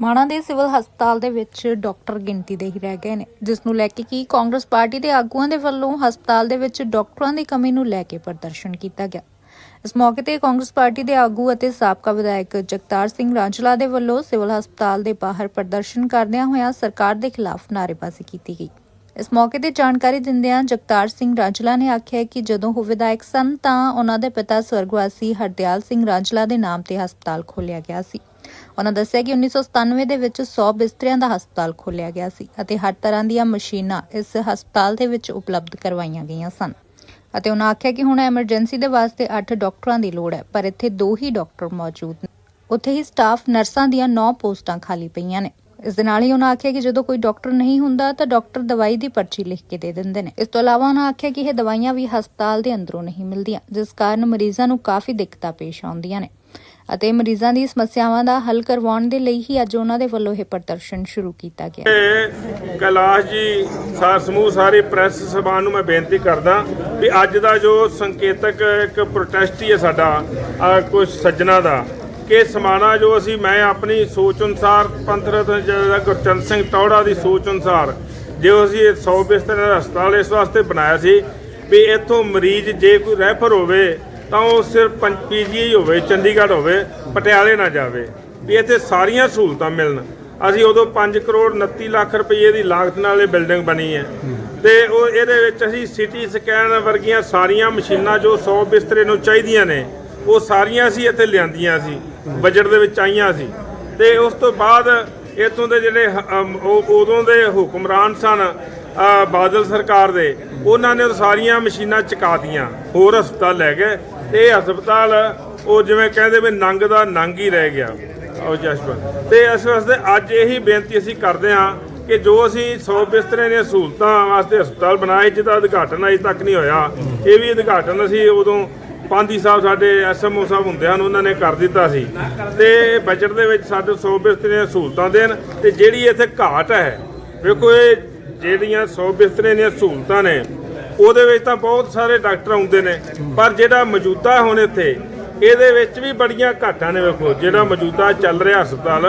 ਮਾਣਾ ਦੇ ਸਿਵਲ ਹਸਪਤਾਲ ਦੇ ਵਿੱਚ ਡਾਕਟਰ ਗਿਣਤੀ ਦੇ ਹੀ ਰਹਿ ਗਏ ਨੇ, ਜਿਸ ਨੂੰ ਲੈ ਕੇ ਕੀ ਕਾਂਗਰਸ ਪਾਰਟੀ ਦੇ ਆਗੂਆਂ ਦੇ ਵੱਲੋਂ ਹਸਪਤਾਲ ਦੇ ਵਿੱਚ ਡਾਕਟਰਾਂ ਦੀ ਕਮੀ ਨੂੰ ਲੈ ਕੇ ਪ੍ਰਦਰਸ਼ਨ ਕੀਤਾ ਗਿਆ। ਇਸ ਮੌਕੇ ਤੇ ਕਾਂਗਰਸ ਪਾਰਟੀ ਦੇ ਆਗੂ ਅਤੇ ਸਾਬਕਾ ਵਿਧਾਇਕ ਜਗਤਾਰ ਸਿੰਘ ਰਾਂਝਲਾ ਦੇ ਵੱਲੋਂ ਸਿਵਲ ਹਸਪਤਾਲ ਦੇ ਬਾਹਰ ਪ੍ਰਦਰਸ਼ਨ ਕਰਦਿਆਂ ਹੋਇਆਂ ਸਰਕਾਰ ਦੇ ਖਿਲਾਫ ਨਾਅਰੇਬਾਜ਼ੀ ਕੀਤੀ ਗਈ। ਇਸ ਮੌਕੇ ਤੇ ਜਾਣਕਾਰੀ ਦਿੰਦਿਆਂ ਜਗਤਾਰ ਸਿੰਘ ਰਾਜਲਾ ਨੇ ਆਖਿਆ ਕਿ ਜਦੋਂ ਉਹ ਵਿਧਾਇਕ ਸਨ ਤਾਂ ਉਹਨਾਂ ਦੇ ਪਿਤਾ ਸਵਰਗਵਾਸੀ ਹਰਦਿਆਲ ਸਿੰਘ ਰਾਜਲਾ ਦੇ ਨਾਮ ਤੇ ਹਸਪਤਾਲ ਖੋਲ੍ਹਿਆ ਗਿਆ ਸੀ। ਉਹਨਾਂ ਦੱਸਿਆ ਕਿ 1997 ਦੇ ਵਿੱਚ 100 ਬਿਸਤਰਿਆਂ ਦਾ ਹਸਪਤਾਲ ਖੋਲ੍ਹਿਆ ਗਿਆ ਸੀ ਅਤੇ ਹਰ ਤਰ੍ਹਾਂ ਦੀਆਂ ਮਸ਼ੀਨਾਂ ਇਸ ਹਸਪਤਾਲ ਦੇ ਵਿੱਚ ਉਪਲਬਧ ਕਰਵਾਈਆਂ ਗਈਆਂ ਸਨ। ਅਤੇ ਉਹਨਾਂ ਆਖਿਆ ਕਿ ਹੁਣ ਐਮਰਜੈਂਸੀ ਦੇ ਵਾਸਤੇ 8 ਡਾਕਟਰਾਂ ਦੀ ਲੋੜ ਹੈ, ਪਰ ਇੱਥੇ ਦੋ ਹੀ ਡਾਕਟਰ ਮੌਜੂਦ ਨੇ। ਉੱਥੇ ਹੀ ਸਟਾਫ ਨਰਸਾਂ ਦੀਆਂ 9 ਪੋਸਟਾਂ ਖਾਲੀ ਪਈਆਂ ਨੇ। ਇਸ ਦੇ ਨਾਲ ਹੀ ਉਹਨਾਂ ਆਖਿਆ ਕਿ ਜਦੋਂ ਕੋਈ ਡਾਕਟਰ ਨਹੀਂ ਹੁੰਦਾ ਤਾਂ ਡਾਕਟਰ ਦਵਾਈ ਦੀ ਪਰਚੀ ਲਿਖ ਕੇ ਦੇ ਦਿੰਦੇ ਨੇ। ਇਸ ਤੋਂ ਇਲਾਵਾ ਉਹਨਾਂ ਆਖਿਆ ਕਿ ਇਹ ਦਵਾਈਆਂ ਵੀ ਹਸਪਤਾਲ ਦੇ ਅੰਦਰੋਂ ਨਹੀਂ ਮਿਲਦੀਆਂ, ਜਿਸ ਕਾਰਨ ਮਰੀਜ਼ਾਂ ਨੂੰ ਕਾਫੀ ਦਿੱਕਤਾਂ ਪੇਸ਼ ਆਉਂਦੀਆਂ ਨੇ। ਅਤੇ ਮਰੀਜ਼ਾਂ ਦੀ ਸਮੱਸਿਆਵਾਂ ਦਾ ਹੱਲ ਕਰਵਾਉਣ ਦੇ ਲਈ ਹੀ ਅੱਜ ਉਹਨਾਂ ਦੇ ਵੱਲੋਂ ਇਹ ਪ੍ਰਦਰਸ਼ਨ ਸ਼ੁਰੂ ਕੀਤਾ ਗਿਆ। ਕੈਲਾਸ਼ ਜੀ ਸਾਰ ਸਮੂਹ ਸਾਰੇ ਪ੍ਰੈਸ ਸਭਾ ਨੂੰ ਮੈਂ ਬੇਨਤੀ ਕਰਦਾ ਵੀ ਅੱਜ ਦਾ ਜੋ ਸੰਕੇਤਕ ਇੱਕ ਪ੍ਰੋਟੈਸਟ ਹੀ ਹੈ ਸਾਡਾ, ਆ ਕੁਝ ਸੱਜਣਾ ਦਾ ਕਿ ਸਮਾਣਾ ਜੋ ਅਸੀਂ, ਮੈਂ ਆਪਣੀ ਸੋਚ ਅਨੁਸਾਰ ਪੰਥਰਤ ਜਿਹੜਾ ਗੁਰਚੰਦ ਸਿੰਘ ਤੌੜਾ ਦੀ ਸੋਚ ਅਨੁਸਾਰ, ਜੋ ਅਸੀਂ ਇਹ 100 ਬਿਸਤਰ ਦਾ ਹਸਪਤਾਲ ਇਸ ਵਾਸਤੇ ਬਣਾਇਆ ਸੀ ਵੀ ਇੱਥੋਂ ਮਰੀਜ਼ ਜੇ ਕੋਈ ਰੈਫਰ ਹੋਵੇ, ਤਾਂ ਉਹ ਸਿਰਫ ਪੀਜੀਆਈ ਹੋਵੇ, ਚੰਡੀਗੜ੍ਹ ਹੋਵੇ, ਪਟਿਆਲੇ ਨਾ ਜਾਵੇ, ਵੀ ਇੱਥੇ ਸਾਰੀਆਂ ਸਹੂਲਤਾਂ ਮਿਲਣ। ਅਸੀਂ ਉਦੋਂ 5 ਕਰੋੜ 29 ਲੱਖ ਰੁਪਏ ਦੀ ਲਾਗਤ ਨਾਲ ਇਹ ਬਿਲਡਿੰਗ ਬਣੀ ਹੈ। ਤੇ ਉਹ ਇਹਦੇ ਵਿੱਚ ਅਸੀਂ ਸਿਟੀ ਸਕੈਨ ਵਰਗੀਆਂ ਸਾਰੀਆਂ ਮਸ਼ੀਨਾਂ ਜੋ 100 ਬਿਸਤਰੇ ਨੂੰ ਚਾਹੀਦੀਆਂ ਨੇ, ਉਹ ਸਾਰੀਆਂ ਅਸੀਂ ਇੱਥੇ ਲਿਆਂਦੀਆਂ ਸੀ। ਬਜਟ ਦੇ ਵਿੱਚ ਆਈਆਂ ਸੀ। ਤੇ ਉਸ ਤੋਂ ਬਾਅਦ ਇਥੋਂ ਦੇ ਜਿਹੜੇ ਉਦੋਂ ਦੇ ਹੁਕਮਰਾਨ ਸਨ ਬਾਦਲ ਸਰਕਾਰ ਦੇ, ਉਹਨਾਂ ਨੇ ਉਹ ਸਾਰੀਆਂ ਮਸ਼ੀਨਾਂ ਚਕਾਤੀਆਂ ਹੋਰ ਹਸਪਤਾਲ ਲੈ ਗਏ। ਤੇ ਇਹ ਹਸਪਤਾਲ, ਉਹ ਜਿਵੇਂ ਕਹਿੰਦੇ ਵੀ ਨੰਗ ਦਾ ਨੰਗ ਹੀ ਰਹਿ ਗਿਆ। ਉਹ ਜਸ਼ਪਤ ਤੇ ਇਸ ਵਾਸਤੇ ਅੱਜ ਇਹੀ ਬੇਨਤੀ ਅਸੀਂ ਕਰਦੇ ਹਾਂ ਕਿ ਜੋ ਅਸੀਂ 100 ਬਿਸਤਰੇ ਦੀਆਂ ਸਹੂਲਤਾਂ ਵਾਸਤੇ ਹਸਪਤਾਲ ਬਣਾਏ, ਜਿਹਦਾ ਉਦਘਾਟਨ ਅਜੇ ਤੱਕ ਨਹੀਂ ਹੋਇਆ, ਇਹ ਵੀ ਉਦਘਾਟਨ ਅਸੀਂ ਉਦੋਂ ਪਾਂਦੀ ਸਾਹਿਬ ਸਾਡੇ ਐਸਐਮਓ ਸਾਹਿਬ ਹੁੰਦੇ ਹਨ, ਉਹਨਾਂ ਨੇ ਕਰ ਦਿੱਤਾ ਸੀ। ਤੇ ਬਜਟ ਦੇ ਵਿੱਚ ਸਾਡੇ 100 ਬਿਸਤਰੇ ਦੀਆਂ ਸਹੂਲਤਾਂ ਦੇਣ, ਤੇ ਜਿਹੜੀ ਇੱਥੇ ਘਾਟ ਹੈ, ਵੇਖੋ ਇਹ ਜਿਹੜੀਆਂ 100 ਬਿਸਤਰੇ ਦੀਆਂ ਸਹੂਲਤਾਂ ਨੇ, ਉਹਦੇ ਵਿੱਚ ਤਾਂ ਬਹੁਤ ਸਾਰੇ ਡਾਕਟਰ ਆਉਂਦੇ ਨੇ, ਪਰ ਜਿਹੜਾ ਮੌਜੂਦਾ ਹੁਣ ਇੱਥੇ, ਇਹਦੇ ਵਿੱਚ ਵੀ ਬੜੀਆਂ ਘਾਟਾਂ ਨੇ ਵੇਖੋ, ਜਿਹੜਾ ਮੌਜੂਦਾ ਚੱਲ ਰਿਹਾ ਹਸਪਤਾਲ,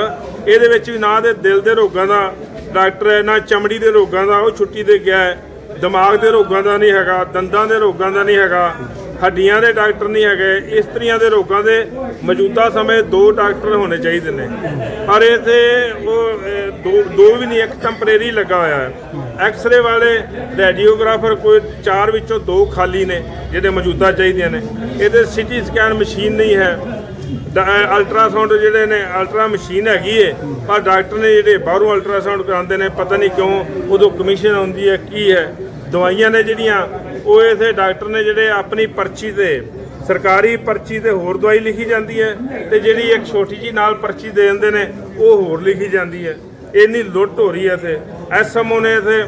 ਇਹਦੇ ਵਿੱਚ ਵੀ ਨਾ ਦੇ ਦਿਲ ਦੇ ਰੋਗਾਂ ਦਾ ਡਾਕਟਰ ਹੈ, ਨਾ ਚਮੜੀ ਦੇ ਰੋਗਾਂ ਦਾ, ਉਹ ਛੁੱਟੀ ਤੇ ਗਿਆ ਹੈ, ਦਿਮਾਗ ਦੇ ਰੋਗਾਂ ਦਾ ਨਹੀਂ ਹੈਗਾ, ਦੰਦਾਂ ਦੇ ਰੋਗਾਂ ਦਾ ਨਹੀਂ ਹੈਗਾ ਹੱਡੀਆਂ ਦੇ ਡਾਕਟਰ ਨਹੀਂ ਹੈਗੇ, ਇਸਤਰੀਆਂ ਦੇ ਰੋਗਾਂ ਦੇ ਮੌਜੂਦਾ ਸਮੇਂ ਦੋ ਡਾਕਟਰ ਹੋਣੇ ਚਾਹੀਦੇ ਨੇ। ਪਰ ਇੱਥੇ ਉਹ ਦੋ ਦੋ ਵੀ ਨਹੀਂ, ਇੱਕ ਟੈਂਪਰੇਰੀ ਲੱਗਾ ਹੋਇਆ ਹੈ। ਐਕਸ-ਰੇ ਵਾਲੇ ਰੈਡੀਓਗ੍ਰਾਫਰ ਕੋਈ ਚਾਰ ਵਿੱਚੋਂ ਦੋ ਖਾਲੀ ਨੇ ਜਿਹੜੇ ਮੌਜੂਦਾ ਚਾਹੀਦੀਆਂ ਨੇ। ਇਹਦੇ ਸਿਟੀ ਸਕੈਨ ਮਸ਼ੀਨ ਨਹੀਂ ਹੈ। ਅਲਟਰਾਸਾਊਂਡ ਜਿਹੜੇ ਨੇ ਅਲਟਰਾ ਮਸ਼ੀਨ ਹੈਗੀ ਏ, ਪਰ ਡਾਕਟਰ ਨੇ ਜਿਹੜੇ ਬਾਹਰੋਂ ਅਲਟਰਾਸਾਊਂਡ ਕਰਾਉਂਦੇ ਨੇ, ਪਤਾ ਨਹੀਂ ਕਿਉਂ ਉਦੋਂ ਕਮਿਸ਼ਨ ਆਉਂਦੀ ਹੈ, ਕੀ ਹੈ। ਦਵਾਈਆਂ ਨੇ ਜਿਹੜੀਆਂ ਉਹ ਇਥੇ ਡਾਕਟਰ ਨੇ ਜਿਹੜੇ ਆਪਣੀ ਪਰਚੀ ਤੇ ਸਰਕਾਰੀ ਪਰਚੀ ਤੇ ਹੋਰ ਦਵਾਈ ਲਿਖੀ ਜਾਂਦੀ ਹੈ ਤੇ ਜਿਹੜੀ ਇੱਕ ਛੋਟੀ ਜੀ ਨਾਲ ਪਰਚੀ ਦੇ ਦਿੰਦੇ ਨੇ ਉਹ ਹੋਰ ਲਿਖੀ ਜਾਂਦੀ ਹੈ। ਇੰਨੀ ਲੁੱਟ ਹੋ ਰਹੀ ਹੈ ਤੇ ਐਸਐਮਓ ਨੇ ਇਥੇ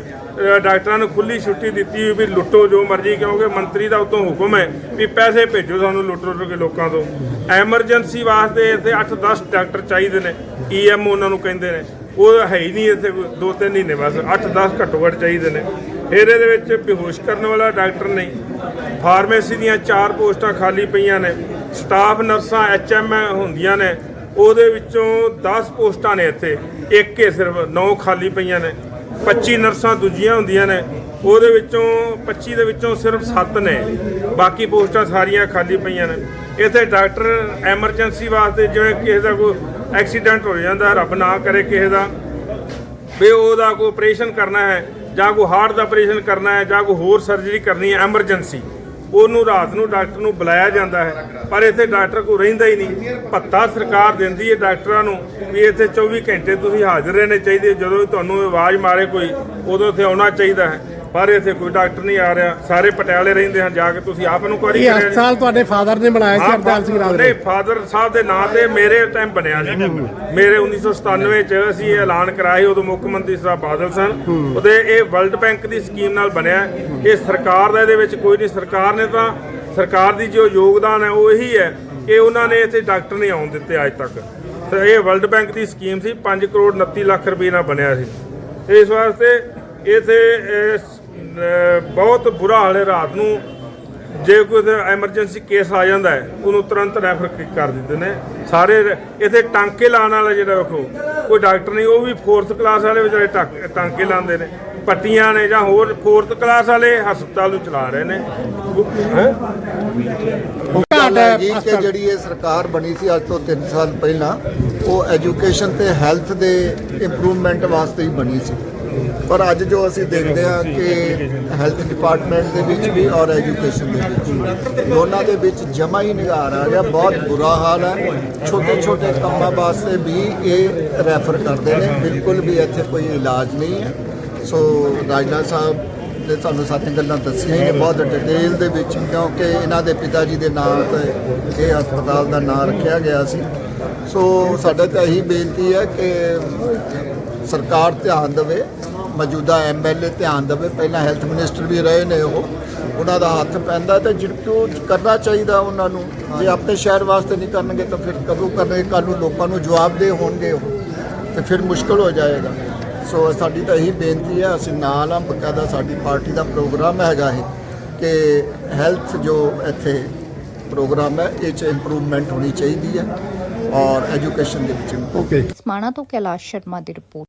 ਡਾਕਟਰਾਂ ਨੂੰ ਖੁੱਲੀ ਛੁੱਟੀ ਦਿੱਤੀ ਵੀ ਲੁੱਟੋ ਜੋ ਮਰਜ਼ੀ ਕਿਉਂਕਿ ਮੰਤਰੀ ਦਾ ਉਤੋਂ ਹੁਕਮ ਹੈ ਵੀ ਪੈਸੇ ਭੇਜੋ ਸਾਨੂੰ ਲੁੱਟ ਲੁੱਟ ਕੇ ਲੋਕਾਂ ਤੋਂ। ਐਮਰਜੈਂਸੀ ਵਾਸਤੇ ਇੱਥੇ 8-10 ਡਾਕਟਰ ਚਾਹੀਦੇ ਨੇ ਈਐਮ ਉਹਨਾਂ ਨੂੰ ਕਹਿੰਦੇ ਨੇ। ਉਹ ਹੈ ਹੀ ਨਹੀਂ ਇੱਥੇ ਕੋਈ, ਦੋ ਤਿੰਨ ਮਹੀਨੇ ਬਸ 8-10 ਘੱਟੋ ਘੱਟ ਚਾਹੀਦੇ ਨੇ। ਫਿਰ ਇਹਦੇ ਵਿੱਚ ਬੇਹੋਸ਼ ਕਰਨ ਵਾਲਾ ਡਾਕਟਰ ਨਹੀਂ। ਫਾਰਮੇਸੀ ਦੀਆਂ ਚਾਰ ਪੋਸਟਾਂ ਖਾਲੀ ਪਈਆਂ ਨੇ। ਸਟਾਫ ਨਰਸਾਂ ਐਚਐਮ ਹੁੰਦੀਆਂ ਨੇ। ਉਹਦੇ ਵਿੱਚੋਂ 10 ਪੋਸਟਾਂ ਨੇ ਇੱਥੇ। ਇੱਕ ਹੀ ਸਿਰਫ 9 ਖਾਲੀ ਪਈਆਂ ਨੇ। 25 ਨਰਸਾਂ ਦੂਜੀਆਂ ਹੁੰਦੀਆਂ ਨੇ। ਉਹਦੇ ਵਿੱਚੋਂ 25 ਦੇ ਵਿੱਚੋਂ ਸਿਰਫ 7 ਨੇ। ਬਾਕੀ ਪੋਸਟਾਂ ਸਾਰੀਆਂ ਖਾਲੀ ਪਈਆਂ ਨੇ। ਇੱਥੇ ਡਾਕਟਰ ਐਮਰਜੈਂਸੀ ਵਾਸਤੇ ਜਿਵੇਂ ਕਿਸੇ ਦਾ ਕੋਈ ਐਕਸੀਡੈਂਟ ਹੋ ਜਾਂਦਾ, ਰੱਬ ਨਾ ਕਰੇ ਕਿਸੇ ਦਾ। ਵੀ ਉਹਦਾ ਕੋਈ ਆਪਰੇਸ਼ਨ ਕਰਨਾ ਹੈ। ਜਾਂ ਕੋਈ ਹਾਰਟ ਦਾ ਆਪਰੇਸ਼ਨ ਕਰਨਾ ਹੈ ਜਾਂ ਕੋਈ ਹੋਰ ਸਰਜਰੀ ਕਰਨੀ ਹੈ, ਐਮਰਜੈਂਸੀ, ਉਹਨੂੰ ਰਾਤ ਨੂੰ ਡਾਕਟਰ ਨੂੰ ਬੁਲਾਇਆ ਜਾਂਦਾ ਹੈ। ਪਰ ਇੱਥੇ ਡਾਕਟਰ ਕੋਈ ਰਹਿੰਦਾ ਹੀ ਨਹੀਂ। ਭੱਤਾ ਸਰਕਾਰ ਦਿੰਦੀ ਹੈ ਡਾਕਟਰਾਂ ਨੂੰ ਵੀ ਇੱਥੇ 24 ਘੰਟੇ ਤੁਸੀਂ ਹਾਜ਼ਰ ਰਹਿਣੇ ਚਾਹੀਦੇ। ਜਦੋਂ ਵੀ ਤੁਹਾਨੂੰ ਆਵਾਜ਼ ਮਾਰੇ ਕੋਈ, ਉਦੋਂ ਇੱਥੇ ਆਉਣਾ ਚਾਹੀਦਾ ਹੈ। ਪਰ ਇੱਥੇ ਕੋਈ ਡਾਕਟਰ ਨਹੀਂ ਆ ਰਿਹਾ। ਸਾਰੇ ਪਟਿਆਲੇ ਰਹਿੰਦੇ ਹਨ ਜਾ ਕੇ ਤੁਸੀਂ ਆਪ ਨੂੰ ਕੁਆਰੀ ਇਹ। ਹਸਪਤਾਲ ਤੁਹਾਡੇ ਫਾਦਰ ਨੇ ਬਣਾਇਆ ਸੀ ਹਰਦਿਆਲ ਸਿੰਘ ਰਾਜ ਨਹੀਂ ਨੇ ਫਾਦਰ ਸਾਹਿਬ ਦੇ ਨਾਂ ਤੇ ਮੇਰੇ ਟਾਈਮ ਬਣਿਆ ਸੀ ਮੇਰੇ 1997 ਚ ਅਸੀਂ ਇਹ ਐਲਾਨ ਕਰਾਇਆ ਸੀ ਉਦੋਂ ਮੁੱਖ ਮੰਤਰੀ ਸਾਹਿਬ ਬਾਦਲ ਸਨ। ਉਹਦੇ ਇਹ ਵਰਲਡ ਬੈਂਕ ਦੀ ਸਕੀਮ ਨਾਲ ਬਣਿਆ। ਇਹ ਸਰਕਾਰ ਦਾ ਇਹਦੇ ਵਿੱਚ ਕੋਈ ਨਹੀਂ ਸਰਕਾਰ ਨੇ ਤਾਂ ਸਰਕਾਰ ਦੀ ਜੋ ਯੋਗਦਾਨ ਹੈ ਉਹ ਇਹੀ ਹੈ ਕਿ ਉਹਨਾਂ ਨੇ ਇੱਥੇ ਡਾਕਟਰ ਨਹੀਂ ਆਉਣ ਦਿੱਤੇ ਅੱਜ ਤੱਕ। ਤੇ ਇਹ ਵਰਲਡ ਬੈਂਕ ਦੀ ਸਕੀਮ ਸੀ 5 ਕਰੋੜ 29 ਲੱਖ ਰੁਪਏ ਨਾਲ ਬਣਿਆ ਸੀ। ਇਸ ਵਾਸਤੇ ਇਥੇ ਬਹੁਤ ਬੁਰਾ ਹਾਲ ਹੈ ਰਾਤ ਨੂੰ। ਜੇ ਕੋਈ ਐਮਰਜੈਂਸੀ ਕੇਸ ਆ ਜਾਂਦਾ ਹੈ ਉਹਨੂੰ ਤੁਰੰਤ ਰੈਫਰ ਕਰ ਦਿੰਦੇ ਨੇ। ਸਾਰੇ ਇੱਥੇ ਟਾਂਕੇ ਲਾਉਣ ਵਾਲਾ ਜਿਹੜਾ ਵੇਖੋ ਕੋਈ ਡਾਕਟਰ ਨਹੀਂ ਉਹ ਵੀ 4th ਕਲਾਸ ਵਾਲੇ ਵਿਚਾਰੇ ਟਾਕ- ਟਾਂਕੇ ਲਾਉਂਦੇ ਨੇ। ਪੱਟੀਆਂ ਨੇ ਜਾਂ ਹੋਰ 4th ਕਲਾਸ ਵਾਲੇ ਹਸਪਤਾਲ ਨੂੰ ਚਲਾ ਰਹੇ ਨੇ। ਜੀ ਕਿ ਜਿਹੜੀ ਇਹ ਸਰਕਾਰ ਬਣੀ ਸੀ ਅੱਜ ਤੋਂ 3 ਸਾਲ ਪਹਿਲਾਂ ਉਹ ਐਜੂਕੇਸ਼ਨ ਤੇ ਹੈਲਥ ਦੇ ਇੰਪਰੂਵਮੈਂਟ ਵਾਸਤੇ ਹੀ ਬਣੀ ਸੀ। ਪਰ ਅੱਜ ਜੋ ਅਸੀਂ ਦੇਖਦੇ ਹਾਂ ਕਿ ਹੈਲਥ ਡਿਪਾਰਟਮੈਂਟ ਦੇ ਵਿੱਚ ਵੀ ਔਰ ਐਜੂਕੇਸ਼ਨ ਦੇ ਵਿੱਚ ਵੀ, ਦੋਨਾਂ ਦੇ ਵਿੱਚ ਜਮਾ ਹੀ ਨਿਗਾਰ ਆ ਗਿਆ ਬਹੁਤ ਬੁਰਾ ਹਾਲ ਹੈ। ਛੋਟੇ ਛੋਟੇ ਕੰਮਾਂ ਵਾਸਤੇ ਵੀ ਇਹ ਰੈਫਰ ਕਰਦੇ ਨੇ। ਬਿਲਕੁਲ ਵੀ ਇੱਥੇ ਕੋਈ ਇਲਾਜ ਨਹੀਂ ਹੈ। ਸੋ ਰਾਜਨਾਥ ਸਾਹਿਬ ਨੇ ਤੁਹਾਨੂੰ ਸਾਰੀਆਂ ਗੱਲਾਂ ਦੱਸੀਆਂ ਹੀ ਬਹੁਤ ਡਿਟੇਲ ਦੇ ਵਿੱਚ ਕਿਉਂਕਿ ਇਹਨਾਂ ਦੇ ਪਿਤਾ ਜੀ ਦੇ ਨਾਮ ਤੇ ਇਹ ਹਸਪਤਾਲ ਦਾ ਨਾਮ ਰੱਖਿਆ ਗਿਆ ਸੀ। ਸੋ ਸਾਡਾ ਤਾਂ ਇਹੀ ਬੇਨਤੀ ਹੈ ਕਿ ਸਰਕਾਰ ਧਿਆਨ ਦੇਵੇ। ਮੌਜੂਦਾ ਐਮਐਲਏ ਧਿਆਨ ਦੇਵੇ ਪਹਿਲਾਂ ਹੈਲਥ ਮਿਨਿਸਟਰ ਵੀ ਰਹੇ ਨੇ ਉਹ ਉਹਨਾਂ ਦਾ ਹੱਥ ਪੈਂਦਾ ਤੇ ਜਿੱਕੂ ਕਰਨਾ ਚਾਹੀਦਾ ਉਹਨਾਂ ਨੂੰ? ਜੇ ਆਪਣੇ ਸ਼ਹਿਰ ਵਾਸਤੇ ਨਹੀਂ ਕਰਨਗੇ ਤਾਂ ਫਿਰ ਕਦੋਂ ਕਰਨਗੇ? ਕੱਲ੍ਹ ਨੂੰ ਲੋਕਾਂ ਨੂੰ ਜਵਾਬਦੇਹ ਹੋਣਗੇ ਉਹ ਤੇ ਫਿਰ ਮੁਸ਼ਕਲ ਹੋ ਜਾਏਗਾ। ਸੋ ਸਾਡੀ ਤਾਂ ਇਹੀ ਬੇਨਤੀ ਹੈ ਅਸੀਂ ਨਾਲ ਆ ਬਕਾਇਦਾ ਸਾਡੀ ਪਾਰਟੀ ਦਾ ਪ੍ਰੋਗਰਾਮ ਹੈਗਾ ਹੈ ਕਿ ਹੈਲਥ ਜੋ ਇੱਥੇ ਪ੍ਰੋਗਰਾਮ ਹੈ ਇਹ 'ਚ ਇੰਪਰੂਵਮੈਂਟ ਹੋਣੀ ਚਾਹੀਦੀ ਹੈ ਔਰ ਐਜੂਕੇਸ਼ਨ ਦੇ ਵਿੱਚ ਓਕੇ ਸਮਾਣਾ ਤੋਂ ਕੈਲਾਸ਼ ਸ਼ਰਮਾ ਦੀ ਰਿਪੋਰਟ।